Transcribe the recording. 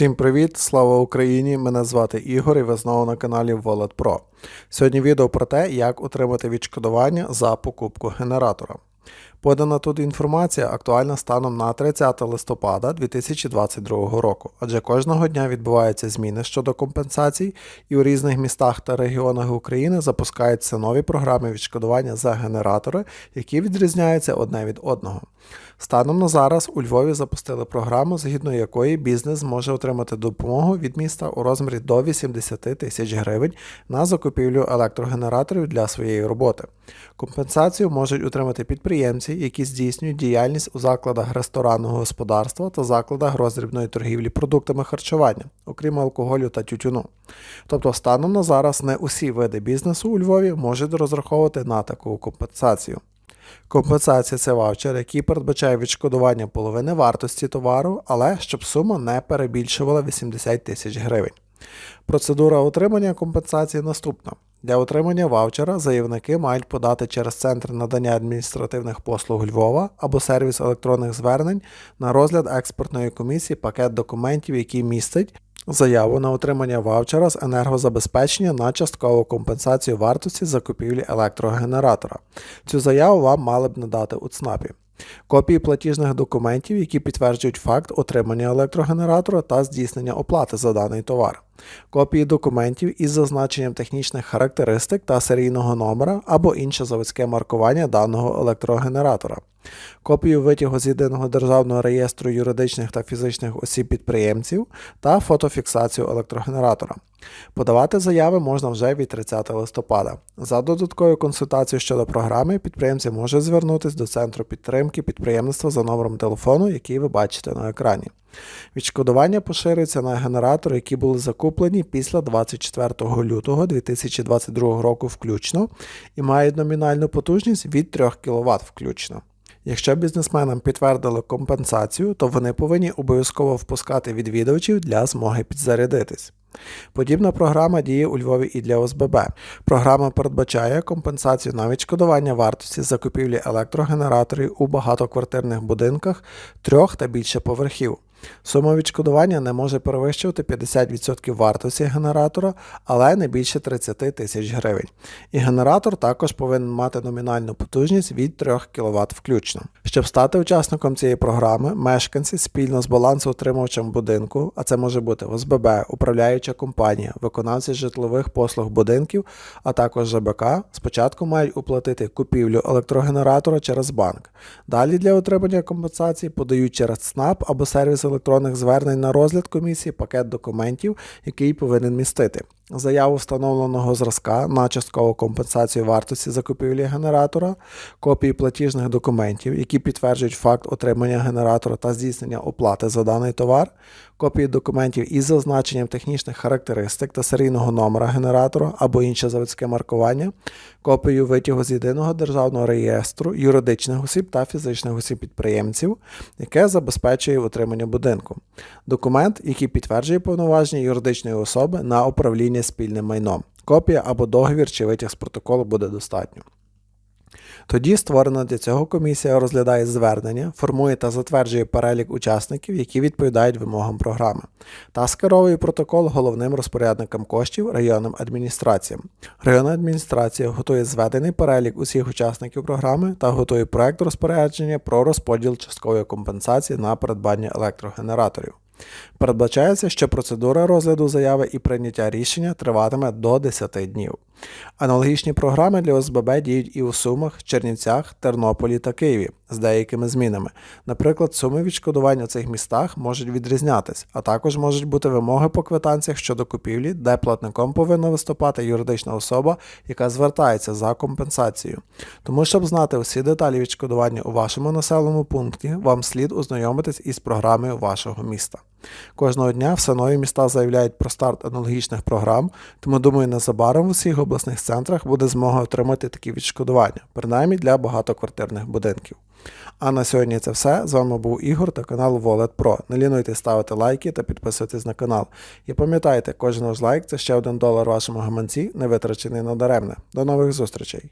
Всім привіт, слава Україні! Мене звати Ігор і ви знову на каналі Wallet Pro. Сьогодні відео про те, як отримати відшкодування за покупку генератора. Подана тут інформація актуальна станом на 30 листопада 2022 року, адже кожного дня відбуваються зміни щодо компенсацій, і у різних містах та регіонах України запускаються нові програми відшкодування за генератори, які відрізняються одне від одного. Станом на зараз у Львові запустили програму, згідно якої бізнес зможе отримати допомогу від міста у розмірі до 80 тисяч гривень на закупівлю електрогенераторів для своєї роботи. Компенсацію можуть отримати підприємці, які здійснюють діяльність у закладах ресторанного господарства та закладах роздрібної торгівлі продуктами харчування, окрім алкоголю та тютюну. Тобто, станом на зараз не усі види бізнесу у Львові можуть розраховувати на таку компенсацію. Компенсація це ваучер, який передбачає відшкодування половини вартості товару, але щоб сума не перебільшувала 80 тисяч гривень. Процедура отримання компенсації наступна. Для отримання ваучера заявники мають подати через Центр надання адміністративних послуг Львова або сервіс електронних звернень на розгляд експертної комісії пакет документів, який містить заяву на отримання ваучера з енергозабезпечення на часткову компенсацію вартості закупівлі електрогенератора. Цю заяву вам мали б надати у ЦНАПі. Копії платіжних документів, які підтверджують факт отримання електрогенератора та здійснення оплати за даний товар. Копії документів із зазначенням технічних характеристик та серійного номера або інше заводське маркування даного електрогенератора. Копію витягу з єдиного державного реєстру юридичних та фізичних осіб підприємців та фотофіксацію електрогенератора. Подавати заяви можна вже від 30 листопада. За додатковою консультацією щодо програми підприємці може звернутися до центру підтримки підприємництва за номером телефону, який ви бачите на екрані. Відшкодування поширюється на генератори, які були закуплені після 24 лютого 2022 року включно і мають номінальну потужність від 3 кВт включно. Якщо бізнесменам підтвердили компенсацію, то вони повинні обов'язково впускати відвідувачів для змоги підзарядитись. Подібна програма діє у Львові і для ОСББ. Програма передбачає компенсацію на відшкодування вартості закупівлі електрогенераторів у багатоквартирних будинках трьох та більше поверхів. Сума відшкодування не може перевищувати 50% вартості генератора, але не більше 30 тисяч гривень. І генератор також повинен мати номінальну потужність від 3 кВт включно. Щоб стати учасником цієї програми, мешканці спільно з балансоутримувачем будинку, а це може бути ОСББ, управляюча компанія, виконавці житлових послуг будинків, а також ЖБК, спочатку мають уплатити купівлю електрогенератора через банк. Далі для отримання компенсації подають через ЦНАП або сервіс електронних звернень на розгляд комісії пакет документів, який повинен містити. Заяву встановленого зразка на часткову компенсацію вартості закупівлі генератора, копії платіжних документів, які підтверджують факт отримання генератора та здійснення оплати за даний товар, копії документів із зазначенням технічних характеристик та серійного номера генератора або інше заводське маркування, копію витягу з єдиного державного реєстру юридичних осіб та фізичних осіб підприємців, яке забезпечує утримання будинку, документ, який підтверджує повноваження юридичної особи на управління спільним майном. Копія або договір чи витяг з протоколу буде достатньо. Тоді створена для цього комісія розглядає звернення, формує та затверджує перелік учасників, які відповідають вимогам програми, та скеровує протокол головним розпорядникам коштів районним адміністраціям. Районна адміністрація готує зведений перелік усіх учасників програми та готує проект розпорядження про розподіл часткової компенсації на придбання електрогенераторів. Передбачається, що процедура розгляду заяви і прийняття рішення триватиме до 10 днів. Аналогічні програми для ОСББ діють і у Сумах, Чернівцях, Тернополі та Києві з деякими змінами. Наприклад, суми відшкодування у цих містах можуть відрізнятись, а також можуть бути вимоги по квитанціях щодо купівлі, де платником повинна виступати юридична особа, яка звертається за компенсацією. Тому, щоб знати усі деталі відшкодування у вашому населеному пункті, вам слід ознайомитись із програмою вашого міста. Кожного дня все нові міста заявляють про старт аналогічних програм, тому думаю, незабаром в усіх обласних центрах буде змога отримати такі відшкодування, принаймні для багатоквартирних будинків. А на сьогодні це все. З вами був Ігор та канал Wallet Pro. Не лінуйте ставити лайки та підписуйтесь на канал. І пам'ятайте, кожен ваш лайк це ще один долар вашому гаманці, не витрачений надаремне. До нових зустрічей!